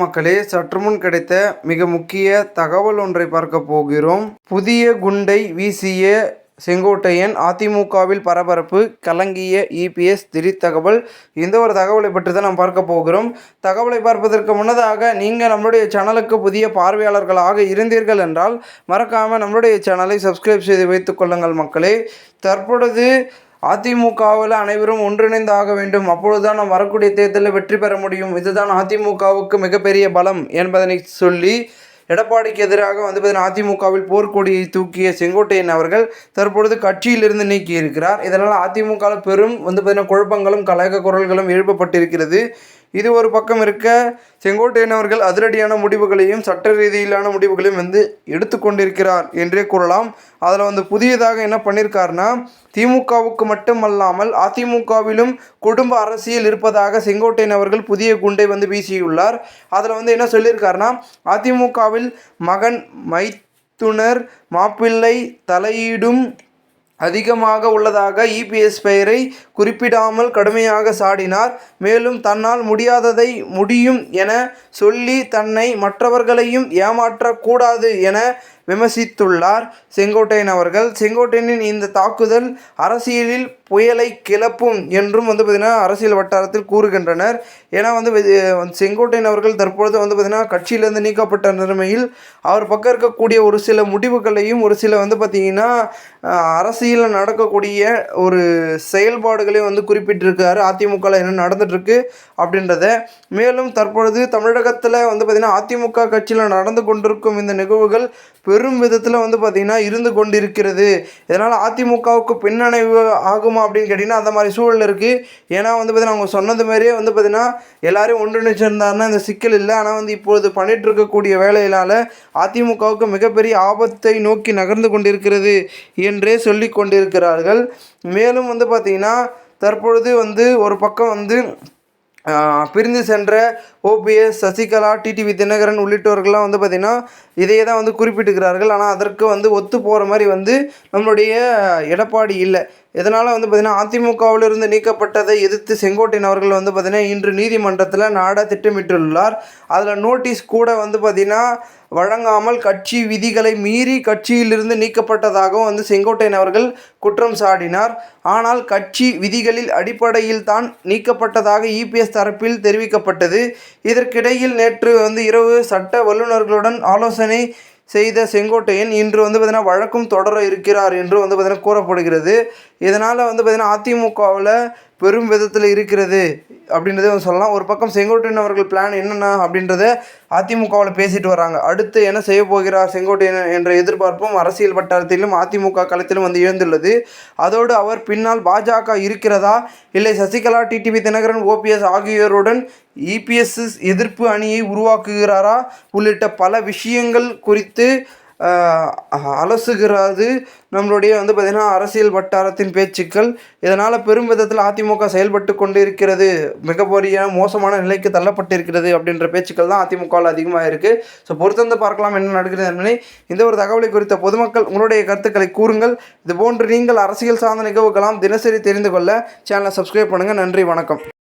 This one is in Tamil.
மக்களே சற்றுமுன் கிடைத்த மிக முக்கிய தகவல் ஒன்றை பார்க்க போகிறோம். புதிய குண்டை வீசிய செங்கோட்டையன் அதிமுகவில் பரபரப்பு கலங்கிய இபிஎஸ் திடீர் தகவல். இந்த ஒரு தகவலை பற்றி தான் நாம் பார்க்க போகிறோம். தகவலை பார்ப்பதற்கு முன்னதாக நீங்கள் நம்மளுடைய சேனலுக்கு புதிய பார்வையாளர்களாக இருந்தீர்கள் என்றால் மறக்காமல் நம்மளுடைய சேனலை சப்ஸ்கிரைப் செய்து வைத்துக் கொள்ளுங்கள் மக்களே. தற்பொழுது அதிமுகவில் அனைவரும் ஒன்றிணைந்து ஆக வேண்டும். அப்பொழுதுதான் நாம் வரக்கூடிய தேர்தலில் வெற்றி பெற முடியும். இதுதான் அதிமுகவுக்கு மிகப்பெரிய பலம் என்பதனை சொல்லி எடப்பாடிக்கு எதிராக வந்து பார்த்தீங்கன்னா அதிமுகவில் போர்க்கொடியை தூக்கிய செங்கோட்டையன் அவர்கள் தற்பொழுது கட்சியிலிருந்து நீக்கி இருக்கிறார் இதனால் அதிமுகவில் பெரும் வந்து பார்த்தீங்கன்னா குழப்பங்களும் கலக குரல்களும் எழுப்பப்பட்டிருக்கிறது. இது ஒரு பக்கம் இருக்க செங்கோட்டையன் அவர்கள் அதிரடியான முடிவுகளையும் சட்ட ரீதியிலான முடிவுகளையும் வந்து எடுத்துக்கொண்டிருக்கிறார் என்றே கூறலாம். அதில் வந்து புதியதாக என்ன பண்ணியிருக்காருன்னா திமுகவுக்கு மட்டுமல்லாமல் அதிமுகவிலும் குடும்ப அரசியல் இருப்பதாக செங்கோட்டையன் அவர்கள் புதிய குண்டை வந்து வீசியுள்ளார். அதில் வந்து என்ன சொல்லியிருக்காருன்னா அதிமுகவில் மகன் மைத்துனர் மாப்பிள்ளை தலையீடும் அதிகமாக உள்ளதாக இபிஎஸ் பெயரை குறிப்பிடாமல் கடுமையாக சாடினார். மேலும் தன்னால் முடியாததை முடியும் என சொல்லி தன்னை மற்றவர்களையும் ஏமாற்றக்கூடாது என விமர்சித்துள்ளார். செங்கோட்டையன் அவர்கள் செங்கோட்டையனின் இந்த தாக்குதல் அரசியலில் புயலை கிளப்பும் என்றும் வந்து பார்த்திங்கன்னா அரசியல் வட்டாரத்தில் கூறுகின்றனர். ஏன்னா வந்து செங்கோட்டையன் அவர்கள் தற்பொழுது வந்து பார்த்திங்கன்னா கட்சியிலேருந்து நீக்கப்பட்ட நிலைமையில் அவர் பக்கம் இருக்கக்கூடிய ஒரு சில முடிவுகளையும் ஒரு சில வந்து பார்த்திங்கன்னா அரசியலில் நடக்கக்கூடிய ஒரு செயல்பாடுகளையும் வந்து குறிப்பிட்டிருக்காரு. அதிமுகவில் என்ன நடந்துகிட்ருக்கு அப்படின்றத. மேலும் தற்பொழுது தமிழகத்தில் வந்து பார்த்திங்கன்னா அதிமுக கட்சியில் நடந்து கொண்டிருக்கும் இந்த நிகழ்வுகள் பெரும் விதத்தில் வந்து பார்த்திங்கன்னா இருந்து கொண்டிருக்கிறது. இதனால் அதிமுகவுக்கு பின்னடைவு ஆகுமா அப்படின்னு கேட்டிங்கன்னா அந்த மாதிரி சூழல் இருக்குது ஏன்னா வந்து பார்த்திங்கன்னா அவங்க சொன்னது மாதிரியே வந்து பார்த்திங்கன்னா எல்லோரும் ஒன்றிணைச்சிருந்தாருன்னா இந்த சிக்கல் இல்லை. ஆனால் வந்து இப்பொழுது பண்ணிகிட்டு இருக்கக்கூடிய வேலையினால் அதிமுகவுக்கு மிகப்பெரிய ஆபத்தை நோக்கி நகர்ந்து கொண்டிருக்கிறது என்றே சொல்லி கொண்டிருக்கிறார்கள். மேலும் வந்து பார்த்திங்கன்னா தற்பொழுது வந்து ஒரு பக்கம் வந்து பிரிந்து சென்ற ஓபிஎஸ் சசிகலா டிடிவி தினகரன் உள்ளிட்டவர்கள்லாம் வந்து பார்த்திங்கன்னா இதையே தான் வந்து குறிப்பிட்டுக்கிறார்கள் ஆனால் அதற்கு வந்து ஒத்து போகிற மாதிரி வந்து நம்மளுடைய எடப்பாடி இல்லை. இதனால் வந்து பார்த்திங்கன்னா அதிமுகவிலிருந்து நீக்கப்பட்டதை எதிர்த்து செங்கோட்டையன் அவர்கள் வந்து பார்த்திங்கன்னா இன்று நீதிமன்றத்தில் நாட திட்டமிட்டுள்ளார். அதில் நோட்டீஸ் கூட வந்து பார்த்திங்கன்னா வழங்காமல் கட்சி விதிகளை மீறி கட்சியிலிருந்து நீக்கப்பட்டதாகவும் வந்து செங்கோட்டையன் அவர்கள் குற்றம் சாடினார். ஆனால் கட்சி விதிகளில் அடிப்படையில் தான் நீக்கப்பட்டதாக இபிஎஸ் தரப்பில் தெரிவிக்கப்பட்டது. இதற்கிடையில் நேற்று வந்து இரவு சட்ட வல்லுநர்களுடன் ஆலோசனை செய்த செங்கோட்டையன் இன்று வந்து பார்த்திங்கன்னா வழக்கும் தொடர இருக்கிறார் என்று வந்து பார்த்திங்கன்னா கூறப்படுகிறது. இதனால் வந்து பார்த்திங்கன்னா அதிமுகவில் பெரும் விதத்தில் இருக்கிறது அப்படின்றதே வந்து சொல்லலாம். ஒரு பக்கம் செங்கோட்டையன் அவர்கள் பிளான் என்னென்ன அப்படின்றத அதிமுகவில் பேசிட்டு வராங்க அடுத்து என்ன செய்ய போகிறார் செங்கோட்டையன் என்ற எதிர்பார்ப்பும் அரசியல் வட்டாரத்திலும் அதிமுக களத்திலும் வந்து எழுந்துள்ளது. அதோடு அவர் பின்னால் பாஜக இருக்கிறதா? இல்லை சசிகலா டிடிவி தினகரன் ஓபிஎஸ் ஆகியோருடன் இபிஎஸ் எதிர்ப்பு அணியை உருவாக்குகிறாரா? உள்ளிட்ட பல விஷயங்கள் குறித்து அலசுகிறது. நம்மளுடைய வந்து பார்த்திங்கன்னா அரசியல் வட்டாரத்தின் பேச்சுக்கள் இதனால் பெரும் விதத்தில் அதிமுக செயல்பட்டு கொண்டு இருக்கிறது மிகப்பெரிய மோசமான நிலைக்கு தள்ளப்பட்டிருக்கிறது அப்படின்ற பேச்சுக்கள் தான் அதிமுகவில் அதிகமாக இருக்குது ஸோ பொறுத்தந்து பார்க்கலாம் என்ன நடக்கிறது என்பதை இந்த ஒரு தகவலை குறித்த பொதுமக்கள் உங்களுடைய கருத்துக்களை கூறுங்கள். இது போன்று நீங்கள் அரசியல் சார்ந்த நிகழ்வுகளாம் தினசரி தெரிந்து கொள்ள சேனலை சப்ஸ்கிரைப் பண்ணுங்கள் நன்றி வணக்கம்.